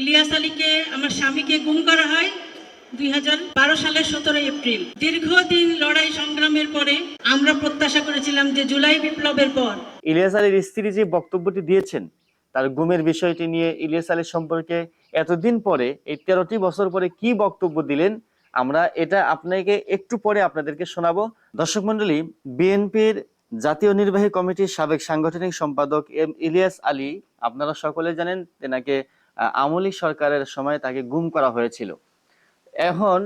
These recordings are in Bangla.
ইলিয়াস আলীকে, আমার স্বামীকে গুম করা হয় দুই সালের সতেরো এপ্রিল। দীর্ঘদিন লড়াই সংগ্রামের পরে আমরা প্রত্যাশা করেছিলাম যে জুলাই বিপ্লবের পর ইলিয়াস আলীর স্ত্রী যে বক্তব্যটি দিয়েছেন, তার গুমের বিষয়টি নিয়ে ইলিয়াস আলীর সম্পর্কে এতদিন পরে, এই তেরোটি বছর পরে কি বক্তব্য দিলেন, আমরা এটা আপনাকে একটু পরে আপনাদেরকে শোনাবো। দর্শক মন্ডলী বিএনপির জাতীয় নির্বাহী কমিটির সাবেক সাংগঠনিক সম্পাদক এম ইলিয়াস আলী, আপনারা সকলে জানেন, তেনাকে আমলি সরকারের সময় তাকে গুম করা হয়েছিল। এখন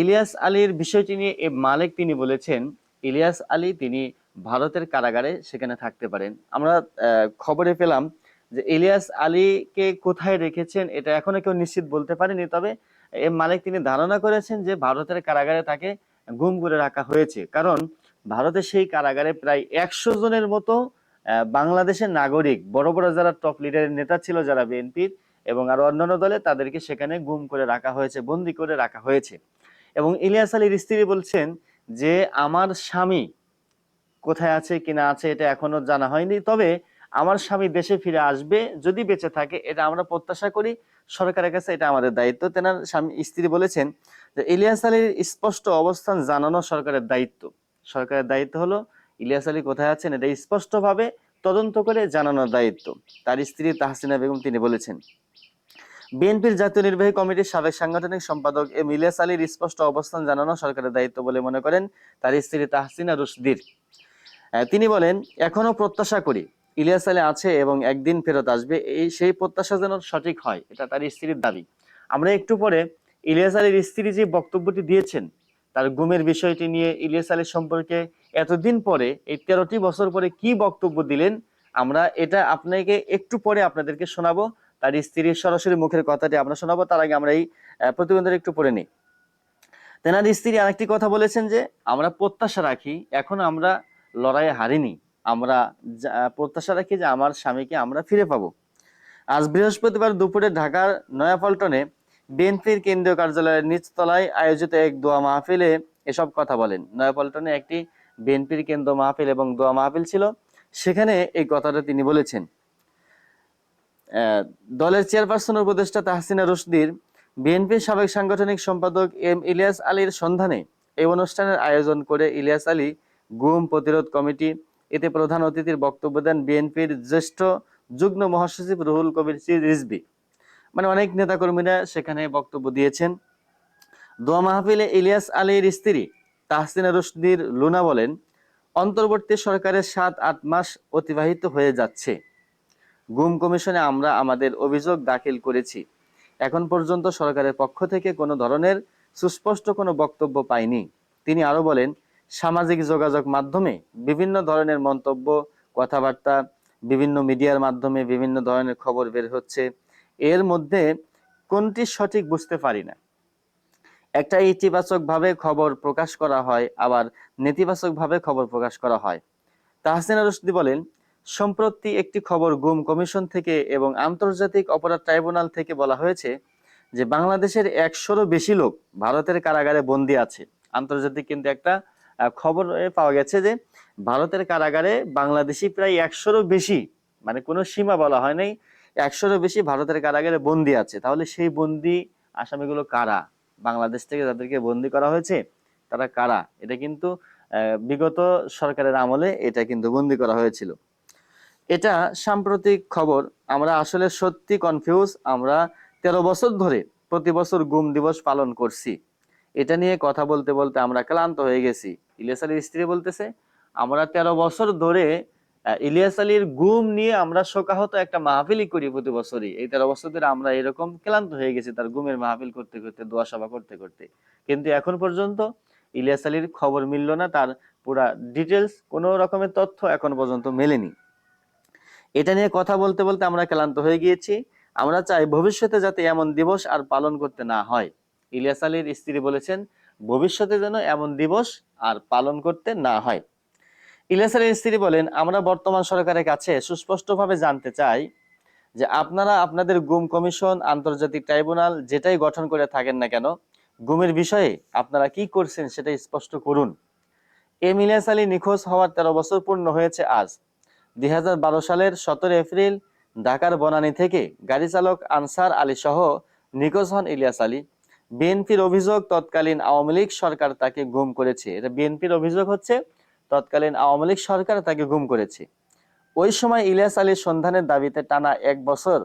ইলিয়াস আলীর বিষয়টি নিয়ে এ মালিক তিনি বলেছেন, ইলিয়াস আলী তিনি ভারতের কারাগারে সেখানে থাকতে পারেন। আমরা খবরে পেলাম যে ইলিয়াস আলীকে কোথায় রেখেছেন এটা এখনও কেউ নিশ্চিত বলতে পারেনি, তবে এ মালিক তিনি ধারণা করেছেন যে ভারতের কারাগারে তাকে গুম করে রাখা হয়েছে। কারণ ভারতের সেই কারাগারে প্রায় একশো জনের মতো বাংলাদেশের নাগরিক, বড় বড় যারা টপ লিডারের নেতা ছিল, যারা বিএনপির এবং আরও অন্যান্য দলে তাদেরকে সেখানে গুম করে রাখা হয়েছে, বন্দি করে রাখা হয়েছে। এবং ইলিয়াস আলীর স্ত্রী বলছেন যে, আমার স্বামী কোথায় আছে কিনা আছে, এটা এখনও জানা হয়নি। তবে আমার স্বামী দেশে ফিরে আসবে, যদি বেঁচে থাকে, এটা আমরা প্রত্যাশা করি। সরকারের কাছে এটা আমাদের দায়িত্ব। তেনার স্বামী, স্ত্রী বলেছেন যে, ইলিয়াস আলীর স্পষ্ট অবস্থান জানানো সরকারের দায়িত্ব। সরকারের দায়িত্ব হলো, ইলিয়াস আলী কোথায় আছেন, এটা স্পষ্টভাবে তদন্ত করে জানানোর দায়িত্ব। তার স্ত্রী তাহসিনা বেগম তিনি বলেছেন, বিএনপির জাতীয় নির্বাহী কমিটির সাবেক সাংগঠনিক সম্পাদক এম ইলিয়াস আলীর স্পষ্ট অবস্থান জানানো সরকারের দায়িত্ব বলে মনে করেন তার স্ত্রী তাহসিনা রুশদির। তিনি বলেন, এখনও প্রত্যাশা করি, ইলিয়াস আলী আছে এবং একদিন ফেরত আসবে, এই সেই প্রত্যাশা যেন সঠিক হয়, এটা তার স্ত্রীর দাবি। আমরা একটু পরে ইলিয়াস আলীর স্ত্রী যে বক্তব্যটি দিয়েছেন তার গুমের বিষয়টি নিয়ে ইলিয়াস আলীর সম্পর্কে এতদিন পরে, এই তেরোটি বছর পরে কি বক্তব্য দিলেন, আমরা এটা আপনাকে একটু পরে আপনাদেরকে শোনাবো। তার স্ত্রীর সরাসরি মুখের কথাটি আমরা শোনাবো, তার আগে আমরা এই প্রতিবেদনটা একটু পড়ে নিই। তেনার স্ত্রী আরেকটি কথা বলেছেন যে, আমরা প্রত্যাশা রাখি, এখন আমরা লড়াইয়ে হারিনি। আমরা প্রত্যাশা রাখি যে আমার স্বামীকে আমরা ফিরে পাবো। আজ বৃহস্পতিবার দুপুরে ঢাকার নয়াপল্টনে বিএনপির কেন্দ্রীয় কার্যালয়ের নিচতলায় আয়োজিত এক দোয়া মাহফিলে এসব কথা বলেন। নয়াপল্টনে একটি বিএনপির কেন্দ্র মাহফিল এবং দোয়া মাহফিল ছিল। সেখানে এই কথাটা তিনি বলেছেন। দলের চেয়ারপারসন উপদেষ্টা তাহসিনা রশদির, বিএনপির সাবেক সাংগঠনিক সম্পাদক এম ইলিয়াস আলীর সন্ধানে এই অনুষ্ঠানের আয়োজন করে ইলিয়াস আলী গুম প্রতিরোধ কমিটি, এতে প্রধান অতিথির বক্তব্য দেন বিএনপির জ্যেষ্ঠ যুগ্ম মহাসচিব রুহুল কবির রিজভী। মানে অনেক নেতাকর্মীরা সেখানে বক্তব্য দিয়েছেন। দোয়া মাহফিলে ইলিয়াস আলীর স্ত্রী তাহসিনা রশদির লুনা বলেন, অন্তর্বর্তী সরকারের সাত, আট মাস অতিবাহিত হয়ে যাচ্ছে। গুম কমিশনে আমরা আমাদের অভিযোগ দাখিল করেছি। এখন পর্যন্ত সরকারের পক্ষ থেকে কোনো ধরনের সুস্পষ্ট কোনো বক্তব্য পাইনি। তিনি আরও বলেন, সামাজিক যোগাযোগ মাধ্যমে বিভিন্ন ধরনের মন্তব্য, কথাবার্তা, বিভিন্ন মিডিয়ার মাধ্যমে বিভিন্ন ধরনের খবর বের হচ্ছে। এর মধ্যে কোনটি সঠিক বুঝতে পারি না? একটা ইতিবাচক ভাবে খবর প্রকাশ করা হয়, আবার নেতিবাচক ভাবে খবর প্রকাশ করা হয়। তাহসিনা রশদি বলেন, সম্প্রতি একটি খবর গুম কমিশন থেকে এবং আন্তর্জাতিক অপরাধ ট্রাইব্যুনাল থেকে বলা হয়েছে যে বাংলাদেশের একশোরও বেশি লোক ভারতের কারাগারে বন্দী আছে। আন্তর্জাতিক কিন্তু একটা খবর পাওয়া গেছে যে ভারতের কারাগারে বাংলাদেশি প্রায় একশোরও বেশি মানে কোনো সীমা বলা হয় নাই একশোরও বেশি ভারতের কারাগারে বন্দী আছে। তাহলে সেই বন্দী আসামিগুলো কারা? বাংলাদেশ থেকে যাদেরকে বন্দী করা হয়েছে, তারা কারা? এটা কিন্তু বিগত সরকারের আমলে এটা কিন্তু বন্দী করা হয়েছিল। এটা সাম্প্রতিক খবর। আমরা আসলে সত্যি কনফিউজ আমরা তেরো বছর ধরে প্রতি বছর গুম দিবস পালন করছি। এটা নিয়ে কথা বলতে বলতে আমরা ক্লান্ত হয়ে গেছি। ইলিয়াস আলীর স্ত্রী বলতেছে, আমরা তেরো বছর ধরে ইলিয়াস আলীর গুম নিয়ে আমরা শোকাহত একটা মাহফিলই করি প্রতি বছরই। এই তেরো বছর ধরে আমরা এরকম ক্লান্ত হয়ে গেছি তার গুমের মাহফিল করতে করতে, দোয়া সভা করতে করতে। কিন্তু এখন পর্যন্ত ইলিয়াস আলীর খবর মিলল না, তার পুরা ডিটেলস কোনো রকমের তথ্য এখন পর্যন্ত মেলেনি। এটা নিয়ে কথা বলতে বলতে আমরা ক্লান্ত হয়ে গিয়েছি। আমরা চাই ভবিষ্যতে যাতে এমন দিবস আর পালন করতে না হয়। ইলিয়াস আলীর স্ত্রী বলেছেন, ভবিষ্যতে যেন এমন দিবস আর পালন করতে না হয়। ইলিয়াস আলীর স্ত্রী বলেন, আমরা বর্তমান সরকারের কাছে সুস্পষ্টভাবে জানতে চাই যে আপনারা আপনাদের গুম কমিশন, আন্তর্জাতিক ট্রাইব্যুনাল যেটাই গঠন করে থাকেন না কেন, গুমের বিষয়ে আপনারা কি করছেন সেটা স্পষ্ট করুন। এম ইলিয়াস আলী নিখোঁজ হওয়ার তেরো বছর পূর্ণ হয়েছে আজ। দুই হাজার বারো সালের সতেরো এপ্রিল ঢাকার বনানী থেকে গাড়ি চালক আনসার আলী সহ নিখোঁজ হন ইলিয়াস আলী। বিএনপির অভিযোগ, তৎকালীন আওয়ামী লীগ সরকার তাকে গুম করেছে। এটা বিএনপির অভিযোগ হচ্ছে তৎকালীন আওয়ামী লীগ সরকার তাকে গুম করেছে। ওই সময় ইলিয়াস আলীর সন্ধানের দাবিতে টানা এক বছর,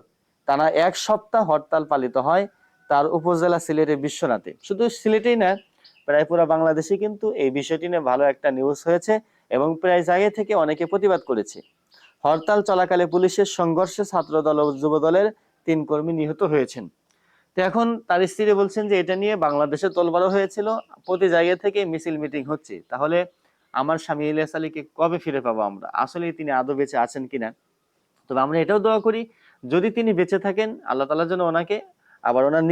টানা এক সপ্তাহ হরতাল পালিত হয় তার উপজেলা সিলেটের বিশ্বনাথে। শুধু সিলেটেই না, প্রায় পুরো বাংলাদেশে কিন্তু এই বিষয়টি নিয়ে ভালো একটা নিউজ হয়েছে এবং প্রায় জায়গা থেকে অনেকে প্রতিবাদ করেছে। হরতাল চলাকালে পুলিশের সংঘর্ষে ছাত্রদল ও যুবদলের তিন কর্মী নিহত হয়েছেন। তো এখন তার স্ত্রী বলছেন যে এটা নিয়ে বাংলাদেশে তোলবাড়ো হয়েছিল, প্রতি জায়গা থেকে মিছিল মিটিং হচ্ছে। তাহলে আমার স্বামী ইলিয়াস আলীকে কবে ফিরে পাবো আমরা? আসলে তিনি আদৌ বেঁচে আছেন কিনা? তবে আমরা এটাও দোয়া করি, যদি তিনি বেঁচে থাকেন, আল্লাহ তালা যেন ওনাকে আবার ওনার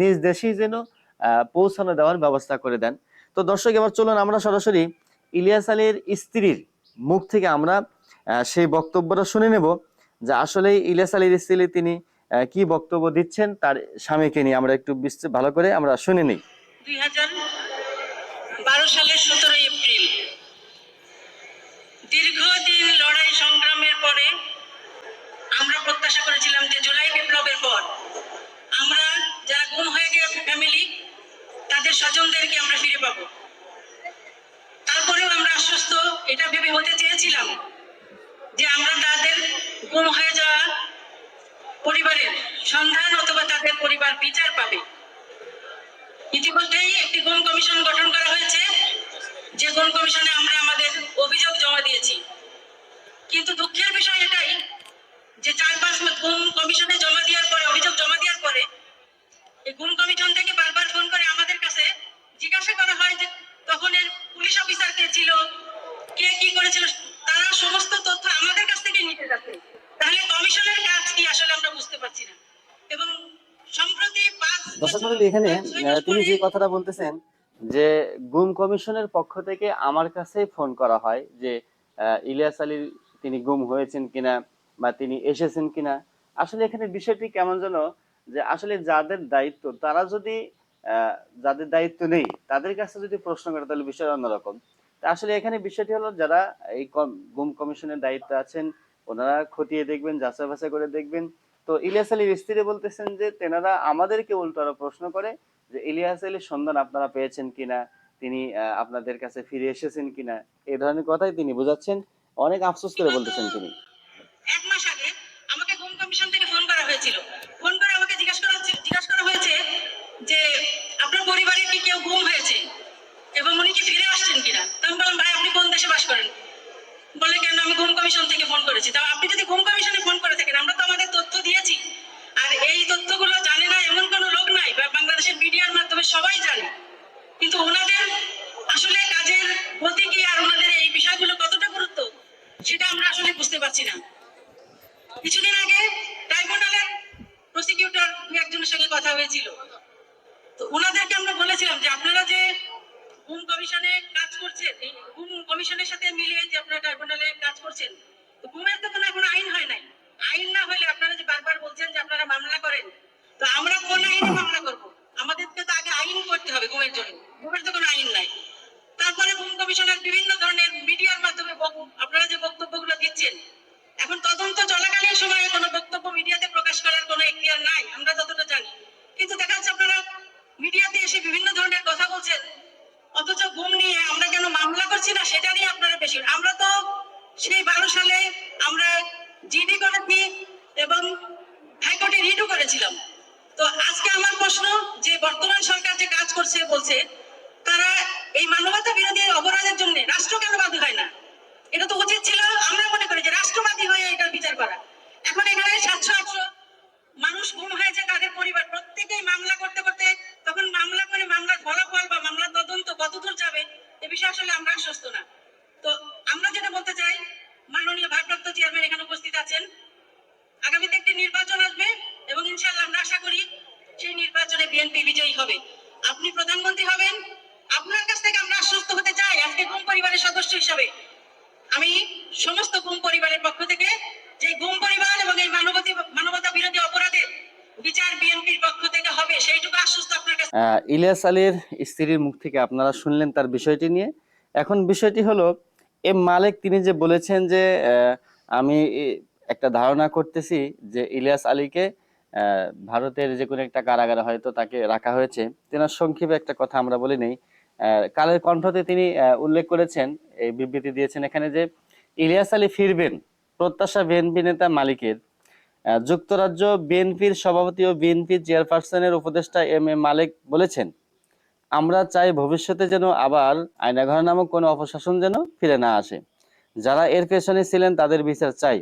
নিজ দেশেই যেন পৌঁছানো দেওয়ার ব্যবস্থা করে দেন। তো দর্শক, এবার চলুন আমরা সরাসরি ইলিয়াস আলীর স্ত্রীর মুখ থেকে আমরা সেই বক্তব্যটা শুনে নেব যে আসলে ইলিয়াস আলীর স্ত্রী তিনি কি বক্তব্য দিচ্ছেন তার স্বামীকে নিয়ে। আমরা একটু ভালো করে আমরা শুনে নিই। দুই হাজার বারো সালের সতেরোই দীর্ঘদিন লড়াই সংগ্রামের পরে আমরা প্রত্যাশা করেছিলাম যে জুলাই বিপ্লবের পর আমরা যারা গুম হয়ে গেছে ফ্যামিলি তাদের স্বজনদেরকে আমরা ফিরে পাবো। তারপরেও আমরা আশ্বস্ত, এটা ভেবে হতে চেয়েছিলাম যে আমরা তাদের গুম হয়ে যাওয়া পরিবারের সন্ধান অথবা তাদের পরিবার বিচার পাবে। ইতিমধ্যেই একটি গুম কমিশন গঠন করা হয়েছে। যে গুম কমিশনে আমরা আমাদের অভিযোগ জমা দিয়েছি। কিন্তু দুঃখের বিষয় এটাই যে চার পাঁচ গুম কমিশনে জমা দেওয়ার পরে অভিযোগ জমা দেওয়ার পরে এই গুম কমিশন থেকে বারবার ফোন করে আমাদের কাছে জিজ্ঞাসা করা হয় যে তখন এর পুলিশ অফিসার কে ছিল কে কি করেছিল তারা সমস্ত তথ্য আমাদের কাছ থেকে নিতে যাচ্ছে তাহলে কমিশনের কাজ কি আসলে আমরা বুঝতে পারছি না। এবং সম্প্রতি পাঁচ এখানে তিনি যে কথাটা বলতেছেন যে গুম কমিশনের পক্ষ থেকে আমার কাছে ফোন করা হয় যে ইলিয়াস আলী তিনি গুম হয়েছেন কিনা বা তিনি এসেছেন কিনা। আসলে এখানে বিষয়টি কেমন যেন যে আসলে যাদের দায়িত্ব, তারা যদি যাদের দায়িত্ব নেই, তাদের কাছে যদি প্রশ্ন করে, তাহলে বিষয় অন্যরকম আসলে এখানে বিষয়টি হলো, যারা এই গুম কমিশনের দায়িত্ব আছেন, ওনারা খতিয়ে দেখবেন, যাচাই বাছাই করে দেখবেন। তো ইলিয়াস আলীর স্ত্রী বলতেছেন যে তেনারা আমাদেরকে উল্টো আরও প্রশ্ন করে যে ইলিয়াস আলীর সন্ধান আপনারা পেয়েছেন কিনা? তিনি আপনাদের কাছে ফিরে এসেছেন কিনা? এই ধরনের কথাই তিনি বোঝাচ্ছেন। অনেক আফসোস করে বলতেছেন তিনি। এক মাস আগে আমাকে গুম কমিশন থেকে ফোন করা হয়েছিল। ফোন করে আমাকে করা করা হয়েছে যে আপনার পরিবারে কি কেউ গুম হয়েছে? এবং উনি কি ফিরে আসছেন কিনা? তো আমি বললাম, ভাই, আপনি কোন দেশে বাস করেন? বলে, কেন? আমি গুম কমিশন থেকে ফোন করেছি। তা আপনি যদি গুম কমিশনে ফোন করে থাকেন আমরা তো আমাদের তথ্য দিয়েছি আর এই তথ্যগুলো জানে না এমন কোনো লোক নাই বা বাংলাদেশের মাধ্যমে সবাই জানে। কিন্তু ওনাদের আসলে কাজের গতি কি আর ওনাদের এই বিষয়গুলো কতটা গুরুত্ব, সেটা আমরা আসলে বুঝতে পারছি না। কিছুদিন আগে ট্রাইব্যুনালের প্রসিকিউটর একজনের সঙ্গে কথা হয়েছিল। তো ওনাদেরকে আমরা বলেছিলাম যে আপনারা যে গুম কমিশনে কাজ করছেন, এই গুম কমিশনের সাথে মিলিয়ে যে আপনারা ট্রাইব্যুনালে কাজ করছেন, তো গুমের তো কোনো এখন আইন হয় নাই। আইন না হলে আপনারা যে বারবার বলছেন যে আপনারা মামলা করেন তো আমরা কোন আইনে মামলা করব আমাদেরকে তো আগে আইন করতে হবে গুমের জন্য গুমের তো কোনো আইন নাই তারপরে গুম কমিশনের বিভিন্ন ধরনের মিডিয়ার মাধ্যমে বক- আপনারা যে বক্তব্যগুলো দিচ্ছেন এখন তদন্ত চলাকালীন সময়ে কোনো বক্তব্য মিডিয়াতে প্রকাশ করার কোনো এখতিয়ার নাই আমরা যতটা জানি কিন্তু দেখা যাচ্ছে আপনারা মিডিয়াতে এসে বিভিন্ন ধরনের কথা বলছেন, অথচ ঘুম নিয়ে আমরা কেন মামলা করছি না? সেটা নিয়ে আপনারা বেশি। আমরা তো সেই বারো সালে আমরা জিডি করেছি এবং হাইকোর্টে রিটও করেছিলাম। তো আজকে আমার প্রশ্ন, যে বর্তমান সরকার যে কাজ করছে বলছে, তারা এই মানবতা বিরোধী অপরাধের জন্য রাষ্ট্র কেন বাধ্য হয় না এটা তো উচিত ছিল আমরা মনে করি যে রাষ্ট্রবাদী হয়ে এটার বিচার করা এখন এখানে সাতশো আটশো মানুষ গুম হয়েছে তাদের পরিবার প্রত্যেকেই মামলা করতে করতে তখন মামলা করে মামলার ফলাফল বা মামলার তদন্ত কতদূর যাবে এ বিষয়ে আসলে আমরা আশ্বস্ত না তো আমরা যেটা বলতে চাই মাননীয় ভারপ্রাপ্ত চেয়ারম্যান এখানে উপস্থিত আছেন আগামীতে একটি নির্বাচন আসবে এবং ইনশাআল্লাহ আমরা আশা করি সেই নির্বাচনে বিএনপি বিজয়ী হবে। আপনি প্রধানমন্ত্রী হবেন, আপনার কাছ থেকে আমরা আশ্বস্ত হতে চাই আজকে গুম পরিবারের সদস্য হিসাবে। আমি সমস্ত গুম পরিবারের পক্ষ থেকে যে গুম পরিবার এবং এই মানবতী, মানবতা বিরোধী অপরাধের বিচার বিএনপির পক্ষ থেকে হবে, সেইটুকু আশ্বস্ত আপনার কাছে ইলিয়াস আলীর স্ত্রীর মুখ থেকে আপনারা শুনলেন তার বিষয়টি নিয়ে। এখন বিষয়টি হলো, এ মালিক তিনি যে বলেছেন যে আমি একটা ধারণা করতেছি যে ইলিয়াস আলীকে ভারতের যে কোনো একটা কারাগারে হয়তো তাকে রাখা হয়েছে। তেনার সংক্ষেপে একটা কথা আমরা বলে নেই। কালের কণ্ঠতে তিনি উল্লেখ করেছেন, এই বিবৃতি দিয়েছেন এখানে যে ইলিয়াস আলী ফিরবেন, প্রত্যাশা বিএনপি নেতা মালিকের। যুক্তরাজ্য বিএনপির সভাপতি ও বিএনপি চেয়ারপারসনের উপদেষ্টা এম এ মালিক বলেছেন, আমরা চাই ভবিষ্যতে যেন আবার আয়নাঘর নামক কোনো অপশাসন যেন ফিরে না আসে। যারা এর পেছনে ছিলেন তাদের বিচার চাই।